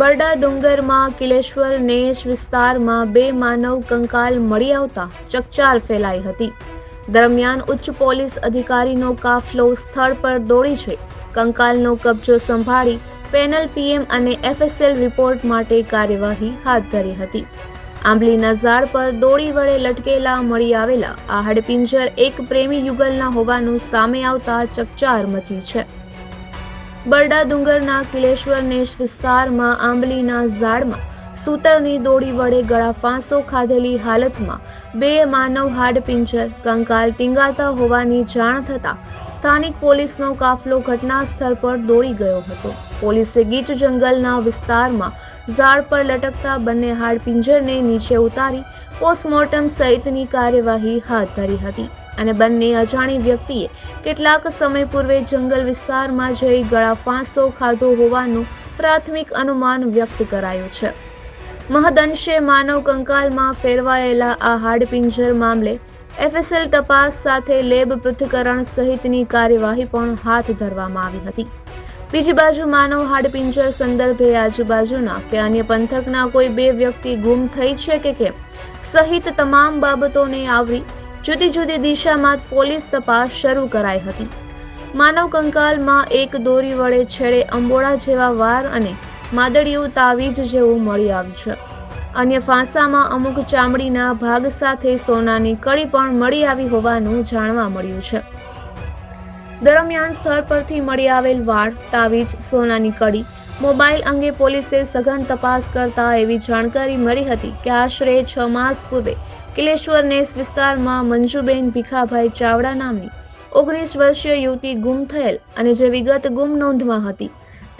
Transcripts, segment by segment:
બરડા ડુંગરમાં કિલેશ્વર નેશ વિસ્તારમાં બે માનવ કંકાલ મળી આવતા ચકચાર ફેલાઈ હતી. દરમિયાન ઉચ્ચ પોલીસ અધિકારીનો કાફલો સ્થળ પર દોડી છે. કંકાલનો કબજો સંભાળી પેનલ પીએમ અને એફએસએલ રિપોર્ટ માટે કાર્યવાહી હાથ ધરી હતી. આંબલીના ઝાડ પર દોડી વડે લટકેલા મળી આવેલા આ હાડપિંજર એક પ્રેમી યુગલના હોવાનું સામે આવતા ચકચાર મચી છે. બરડા ડુંગરના કિલેશ્વર નેશ વિસ્તારમાં આંબલીના ઝાડમાં સૂતરની દોડી વડે ગળા ફાંસો ખાધેલી હાલતમાં બે માનવ હાડપિંજર કંકાલ ટીંગાતા હોવાની જાણ થતાં સ્થાનિક પોલીસનો કાફલો ઘટના સ્થળ પર દોડી ગયો હતો. પોલીસે ગીચ જંગલના વિસ્તારમાં ઝાડ પર લટકતા બંને હાડપિંજરને નીચે ઉતારી પોસ્ટમોર્ટમ સહિતની કાર્યવાહી હાથ ધરી હતી. અને બંને અજાણી વ્યક્તિએ કેટલાક સમય પૂર્વે જંગલ વિસ્તારમાં જઈ ગળા ફાંસો ખાધો હોવાનું પ્રાથમિક અનુમાન વ્યક્ત કરાયું છે. મહદઅંશે માનવ કંકાલમાં ફેરવાયેલા આ હાડપિંજર મામલે એફએસએલ તપાસ સાથે લેબ પૃથ્થકરણ સહિતની કાર્યવાહી પણ હાથ ધરવામાં આવી હતી. બીજી બાજુ માનવ હાડપિંજર સંદર્ભે આજુબાજુના કે અન્ય પંથકના કોઈ બે વ્યક્તિ ગુમ થઈ છે કે કેમ, સહિત તમામ બાબતોને આવરી જુદી જુદી દિશામાં પોલીસ તપાસ શરૂ કરાઈ હતી. માનવ કંકાલમાં એક દોરી વડે છેડે અંબોડા જેવા વાર અને માદળિયું તાવીજ જેવું મળી આવ્યું છે. અન્ય ફાંસામાં અમુક ચામડીના ભાગ સાથે સોનાની કડી પણ મળી આવી હોવાનું જાણવા મળ્યું છે. દરમિયાન સ્થળ પરથી મળી આવેલ વાળ, તાવીજ, સોનાની કડી મોબાઈલ અંગે પોલીસે સઘન તપાસ કરતા એવી જાણકારી મળી હતી કે આશરે છ માસ પૂર્વે કિલેશ્વર નેસ વિસ્તારમાં મંજુબેન ભીખાભાઈ ચાવડા નામની ઓગણીસ વર્ષીય યુવતી ગુમ થયેલ અને જે વિગત ગુમ નોંધમાં હતી.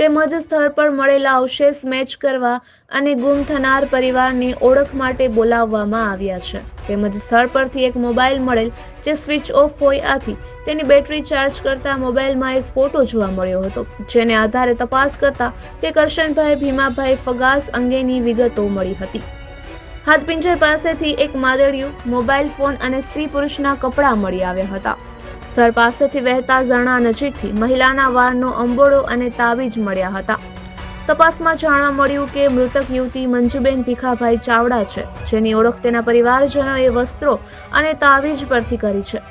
તેમજ સ્થળ પર મળેલા અવશેષ મેચ કરવા અને ગુમ થનાર પરિવારને ઓળખ માટે બોલાવવામાં આવ્યા છે. તેમજ સ્થળ પરથી એક મોબાઈલ મળેલ જે સ્વિચ ઓફ હોય આથી તેની બેટરી ચાર્જ કરતા મોબાઈલમાં એક ફોટો જોવા મળ્યો હતો, જેને આધારે તપાસ કરતા તે કરશનભાઈ ભીમાભાઈ ફગાસ અંગેની વિગતો મળી હતી. હાથપિંજર પાસેથી એક માદળિયું, મોબાઈલ ફોન અને સ્ત્રી પુરુષના કપડાં મળી આવ્યા હતા. સ્થળ પાસેથી વહેતા ઝરણા નજીકથી મહિલાના વાળનો અંબોડો અને તાવીજ મળ્યા હતા. તપાસમાં જાણવા મળ્યું કે મૃતક યુવતી મંજુબેન ભીખાભાઈ ચાવડા છે, જેની ઓળખ તેના પરિવારજનોએ વસ્ત્રો અને તાવીજ પરથી કરી છે.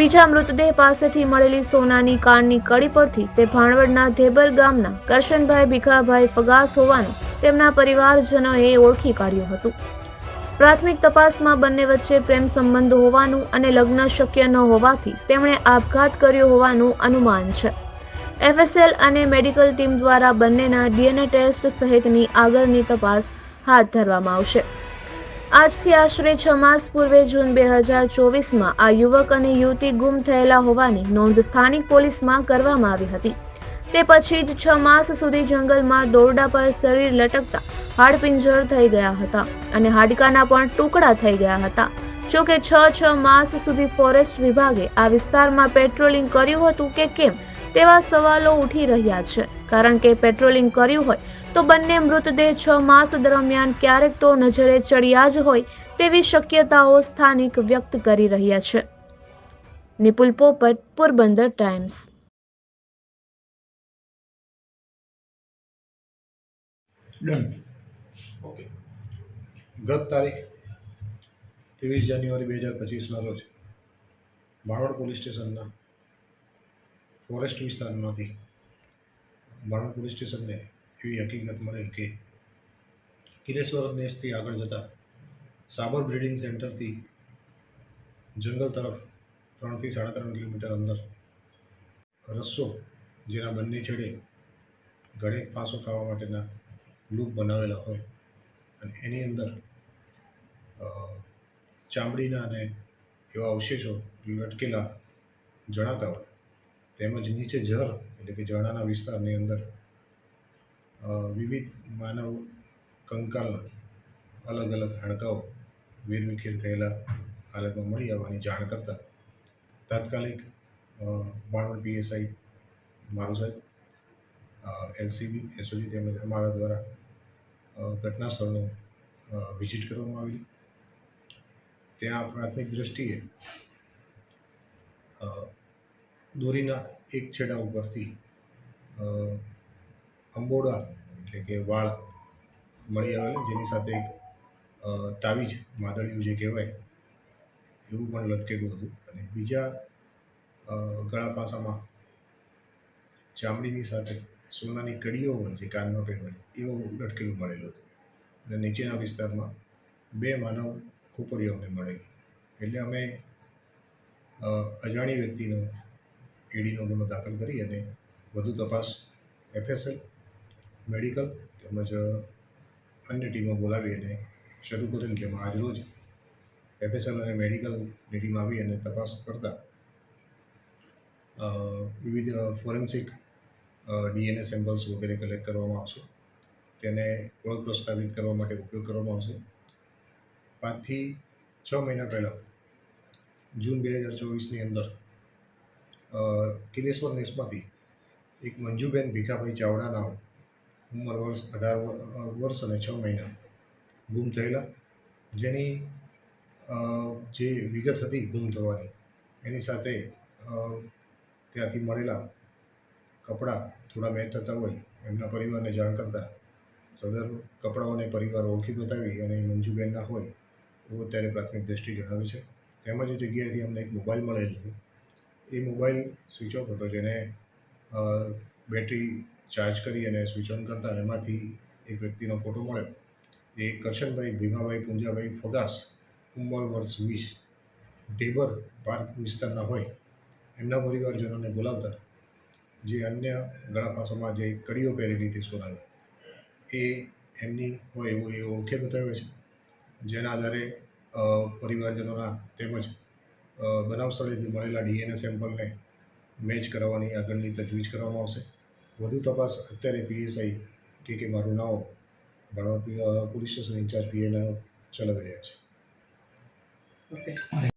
બીજા મૃતદેહ પાસેથી મળેલી સોનાની કાનની કડી પરથી તે ભાણવડના ધેબર ગામના કરશનભાઈ ભીખાભાઈ ફગાસ હોવાનું તેમના પરિવારજનોએ ઓળખી કાઢ્યું હતું. પ્રાથમિક તપાસમાં બંને વચ્ચે પ્રેમ સંબંધ હોવાનું અને લગ્ન શક્ય ન હોવાથી તેમણે આપઘાત કર્યો હોવાનું અનુમાન છે. એફએસએલ અને મેડિકલ ટીમ દ્વારા બંનેના ડીએનએ ટેસ્ટ સહિતની આગળની તપાસ હાથ ધરવામાં આવશે. આજથી આશરે છ માસ પૂર્વે જૂન બે હજાર ચોવીસમાં આ યુવક અને યુવતી ગુમ થયેલા હોવાની નોંધ સ્થાનિક પોલીસમાં કરવામાં આવી હતી. તે પછી જ છ માસ સુધી જંગલમાં દોરડા પર શરીર લટકતા હાડપિંજર થઈ ગયા હતા અને હાડકાના પણ ટુકડા થઈ ગયા હતા. જોકે છ છ માસ સુધી ફોરેસ્ટ વિભાગે આ વિસ્તારમાં પેટ્રોલિંગ કર્યું હતું કે કેમ તેવા સવાલો ઉઠી રહ્યા છે. કારણ કે પેટ્રોલિંગ કર્યું હોય તો બંને મૃતદેહ છ માસ દરમિયાન ક્યારેક તો નજરે ચડ્યા જ હોય તેવી શક્યતાઓ સ્થાનિક વ્યક્ત કરી રહ્યા છે. નિપુલ પોપટ, પોરબંદર ટાઈમ્સ. ડન. ઓકે. ગત તારીખ ત્રેવીસ જાન્યુઆરી બે હજાર પચીસના રોજ બાણવડ પોલીસ સ્ટેશનના ફોરેસ્ટ વિસ્તારમાંથી બાણવડ પોલીસ સ્ટેશનને એવી હકીકત મળેલ કે કિલેશ્વર નેસથી આગળ જતા સાબર બ્રિડિંગ સેન્ટરથી જંગલ તરફ ત્રણથી સાડા ત્રણ કિલોમીટર અંદર રસ્સો જેના બંને છેડે ગળે ફાંસો ખાવા માટેના લૂપ બનાવેલા હોય અને એની અંદર ચામડીના અને એવા અવશેષો લટકેલા જણાતા હોય, તેમજ નીચે જર એટલે કે જણાના વિસ્તારની અંદર વિવિધ માનવ કંકાલના અલગ અલગ હાડકાઓ વેરવિખેર થયેલા હાલતમાં મળી આવવાની જાણ કરતાં. તાત્કાલિક બાણવડ પીએસઆઈ મારું સાહેબ એલસીબી, એસઓજી તેમજ અમારા દ્વારા ઘટના સ્થળનું વિઝિટ કરવામાં આવેલી. ત્યાં પ્રાથમિક દૃષ્ટિએ દોરીના એક છેડા ઉપરથી અંબોડા એટલે કે વાળ મળી આવેલા, જેની સાથે એક તાવીજ માદળિયું જે કહેવાય, એવું પણ લટકેલું હતું. અને બીજા ગળા પાસામાં ચામડીની સાથે સોનાની કડીઓ હોય જે કાનમાં પહેરવાની, એવું લટકેલું મળેલું હતું. અને નીચેના વિસ્તારમાં બે માનવ ખોપડીઓ અમને મળેલી. એટલે અમે અજાણી વ્યક્તિનો, એડીનો ગુનો દાખલ કરી અને વધુ તપાસ, એફએસએલ, મેડિકલ તેમજ અન્ય ટીમો બોલાવી અને શરૂ કરેલ જેમાં આજરોજ એફએસએલ અને મેડિકલની ટીમ આવી અને તપાસ કરતા વિવિધ ફોરેન્સિક ડીએનએ સેમ્પલ્સ વગેરે કલેક્ટ કરવામાં આવશે. તેને ઓળખ પ્રસ્તાવિત કરવા માટે ઉપયોગ કરવામાં આવશે. પાંચથી છ મહિના પહેલાં, જૂન બે હજાર ચોવીસની અંદર કિલેશ્વર નેસમાંથી એક મંજુબેન ભીખાભાઈ ચાવડા નામ, ઉંમર વર્ષ અઢાર વર્ષ અને છ મહિના, ગુમ થયેલા. જેની જે વિગત હતી ગુમ થવાની, એની સાથે ત્યાંથી મળેલા કપડાં થોડા મેચ થતા હોય, એમના પરિવારને જાણ કરતાં સદર કપડાઓને પરિવાર ઓળખી બતાવી અને મંજુબેનના હોય એવું અત્યારે પ્રાથમિક દ્રષ્ટિ જણાવે છે. તેમજ એ જગ્યાએથી અમને એક મોબાઈલ મળેલ છે. એ મોબાઈલ સ્વિચ ઓફ હતો જેને બેટરી ચાર્જ કરી અને સ્વિચ ઓન કરતાં એમાંથી એક વ્યક્તિનો ફોટો મળ્યો. એ કરશનભાઈ, ભીમાભાઈ, પુંજાભાઈ ફગાસ, ઉંમર વર્ષ વીસ, ઢેબર પાર્ક વિસ્તારના હોય, એમના પરિવારજનોને બોલાવતા જે અન્ય ઘણા પાસોમાં જે કડીઓ પહેરેલી હતી સોનાની, એ એમની હોય એવું એ ઓળખે બતાવે છે. જેના આધારે પરિવારજનોના તેમજ બનાવ સ્થળેથી મળેલા ડીએનએ સેમ્પલને મેચ કરાવવાની આગળની તજવીજ કરવામાં આવશે. વધુ તપાસ અત્યારે પીએસઆઈ કે કે મારું નામ ભણવા પોલીસ સ્ટેશન ઇન્ચાર્જ પીએના ચલાવી રહ્યા છે. ઓકે.